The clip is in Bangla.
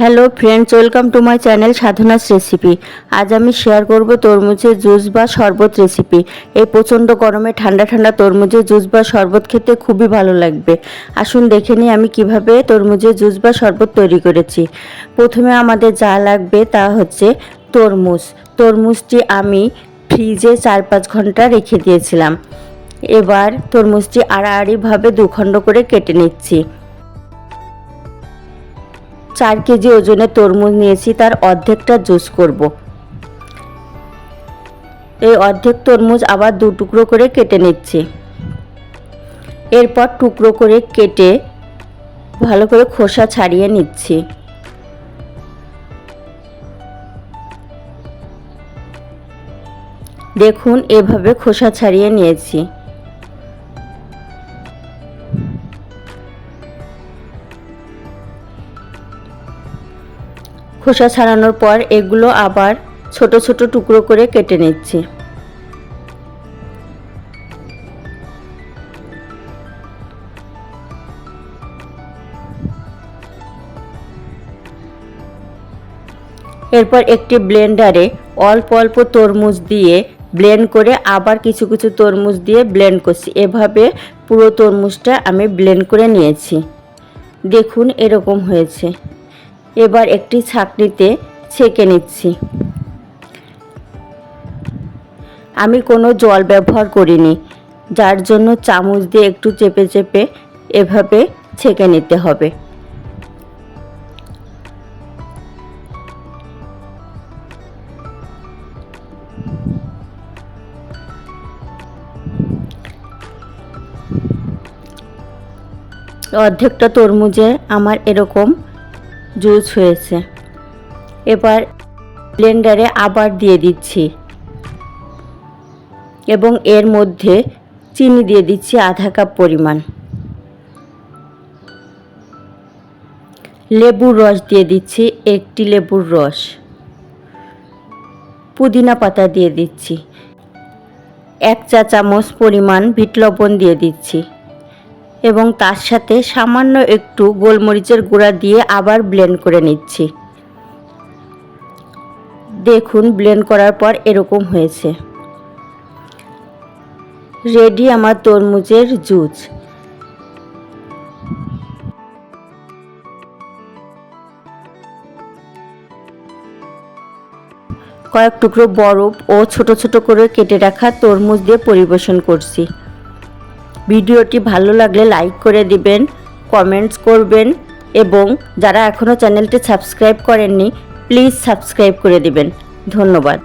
Hello friends, welcome to my channel Sadhana's recipe. আজ আমি শেয়ার করব তরমুজের জুস বা শরবত রেসিপি। এই প্রচণ্ড গরমে ঠান্ডা ঠান্ডা তরমুজের জুস বা শরবত খেতে খুবই ভালো লাগবে। আসুন দেখে নিই আমি কীভাবে তরমুজের জুস বা শরবত তৈরি করেছি। প্রথমে আমাদের যা লাগবে তা হচ্ছে তরমুজ। তরমুজটি আমি ফ্রিজে চার পাঁচ ঘণ্টা রেখে দিয়েছিলাম। এবার তরমুজটি আড়াআড়িভাবে দুখণ্ড করে কেটে নিচ্ছি। চার কেজি ওজনের তরমুজ নিয়েছি, তার অর্ধেকটা জুস করব। এই অর্ধেক তরমুজ আবার দু টুকরো করে কেটে নিচ্ছি। এরপর টুকরো করে কেটে ভালো করে খোসা ছাড়িয়ে নিচ্ছি। দেখুন, এভাবে খোসা ছাড়িয়ে নিয়েছি। খোসা ছাড়ানোর পর এগুলো আবার ছোট ছোট টুকরো করে কেটে নিচ্ছি। এরপর একটি ব্লেন্ডারে অল্প অল্প তরমুজ দিয়ে ব্লেন্ড করে আবার কিছু কিছু তরমুজ দিয়ে ব্লেন্ড করছি। এভাবে পুরো তরমুজটা আমি ব্লেন্ড করে নিয়েছি। দেখুন এরকম হয়েছে। এবার একটি ছাঁকনিতে ছেঁকে নিচ্ছি। আমি কোনো জল ব্যবহার করিনি, যার জন্য চামচ দিয়ে একটু চেপে চেপে এভাবে ছেঁকে নিতে হবে। অর্ধেকটা তরমুজে আমার এরকম জুস হয়েছে। এবার ব্লেন্ডারে আবার দিয়ে দিচ্ছি। এবং এর মধ্যে চিনি দিয়ে দিচ্ছি আধা কাপ পরিমাণ। লেবুর রস দিয়ে দিচ্ছি একটি লেবুর রস। পুদিনা পাতা দিয়ে দিচ্ছি। এক চা চামচ পরিমাণ বিট লবণ দিয়ে দিচ্ছি। এবং তার সাথে সামান্য একটু গোলমরিচের গুঁড়া দিয়ে আবার ব্লেন্ড করে নিচ্ছি। দেখুন ব্লেন্ড করার পর এরকম হয়েছে। রেডি আমার তরমুজের জুস কয়েক টুকরো বরফ ও ছোট ছোট করে কেটে রাখা তরমুজ দিয়ে পরিবেশন করছি। ভিডিওটি ভালো লাগলে লাইক করে দিবেন, কমেন্টস করবেন এবং যারা এখনও চ্যানেলটি সাবস্ক্রাইব করেননি, প্লিজ সাবস্ক্রাইব করে দিবেন। ধন্যবাদ।